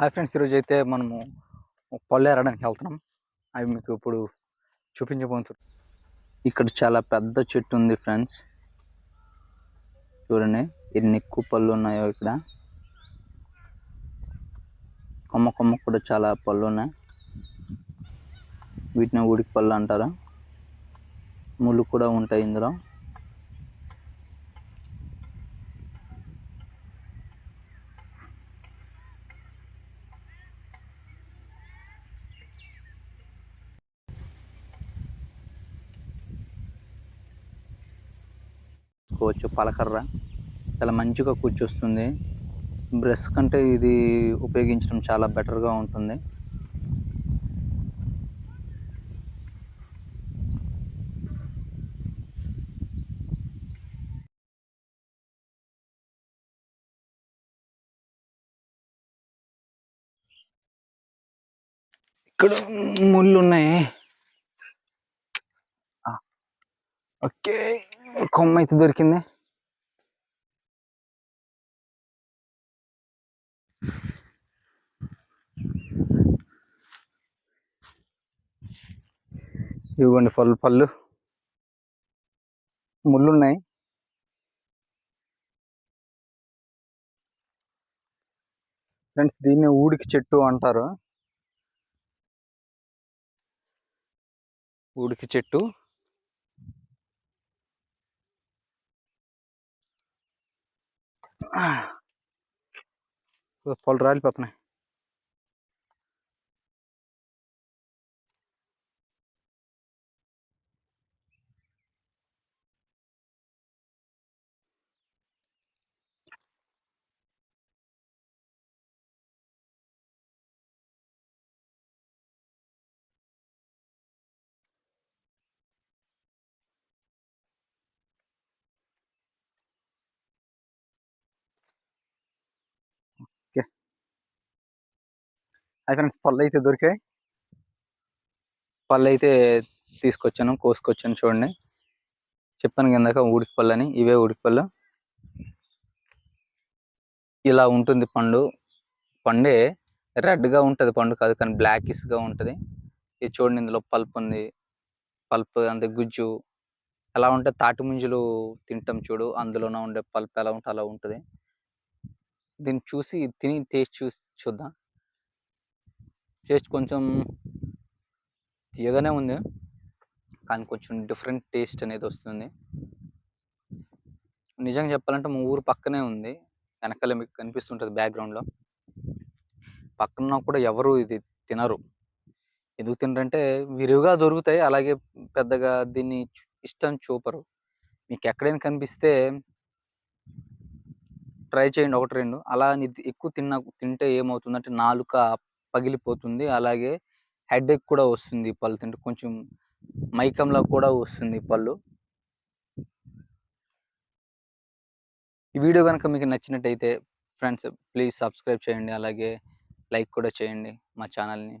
Hi friends ఈరోజు అయితే మనము పళ్ళు ఏరడానికి వెళ్తున్నాం. అవి మీకు ఇప్పుడు చూపించబోతున్నాం. ఇక్కడ చాలా పెద్ద చెట్టు ఉంది ఫ్రెండ్స్. చూడండి ఎన్ని ఎక్కువ పళ్ళు ఉన్నాయో ఇక్కడ. కొమ్మ కొమ్మ కూడా చాలా పళ్ళు ఉన్నాయి. వీటిని ఉడికి పళ్ళు అంటారు? ముళ్ళు కూడా ఉంటాయి ఇందులో. కూర్చో పలకర్ర. చాలా మంచిగా కూర్చొస్తుంది. బ్రష్ కంటే ఇది ఉపయోగించడం చాలా బెటర్గా ఉంటుంది. ఇక్కడ ముళ్ళు ఉన్నాయి. ఓకే. కొమ్మ అయితే దొరికింది. ఇవ్వండి పళ్ళు పళ్ళు. ముళ్ళున్నాయి. ఫ్రెండ్స్ దీన్ని ఊడికి చెట్టు అంటారు. ఊడికి చెట్టు. పళ్ళు రాలిపోతున్నాయి హాయ్ ఫ్రెండ్స్ పళ్ళు అయితే దొరికాయి. పళ్ళు అయితే తీసుకొచ్చాను కోసుకొచ్చాను చూడండి. చెప్పాను కిందాక ఉడికి పళ్ళు అని ఇవే ఉడికి పళ్ళు. ఇలా ఉంటుంది పండు. పండే రెడ్గా ఉంటుంది పండు కాదు కానీ బ్లాకిష్గా ఉంటుంది. ఇది చూడండి ఇందులో పల్ప్ ఉంది. పల్ప్ అంతే గుజ్జు. ఎలా ఉంటే తాటి ముంజులు తింటాం చూడు అందులోనే ఉండే పల్ప్ ఎలా ఉంటే అలా ఉంటుంది. దీన్ని చూసి తిని టేస్ట్ చూసి చూద్దాం. టేస్ట్ కొంచెం తీయగానే ఉంది. కానీ కొంచెం డిఫరెంట్ టేస్ట్ అనేది వస్తుంది. నిజంగా చెప్పాలంటే మా ఊరు పక్కనే ఉంది. వెనకాల మీకు కనిపిస్తుంటుంది బ్యాక్గ్రౌండ్లో పక్కన కూడా ఎవరు ఇది తినరు. ఎందుకు తినరంటే విరివిగా దొరుకుతాయి. అలాగే పెద్దగా దీన్ని ఇష్టం చూపరు. మీకు ఎక్కడైనా కనిపిస్తే ట్రై చేయండి. ఒకటి రెండు. అలా ఎక్కువ తిన్న తింటే ఏమవుతుందంటే నాలుక పగిలిపోతుంది. అలాగే హెడేక్ కూడా వస్తుంది పళ్ళు తింటే. కొంచెం మైకంలో కూడా వస్తుంది పళ్ళు. ఈ వీడియో కనుక మీకు నచ్చినట్టయితే ఫ్రెండ్స్ ప్లీజ్ సబ్స్క్రైబ్ చేయండి. అలాగే లైక్ కూడా చేయండి మా ఛానల్ని.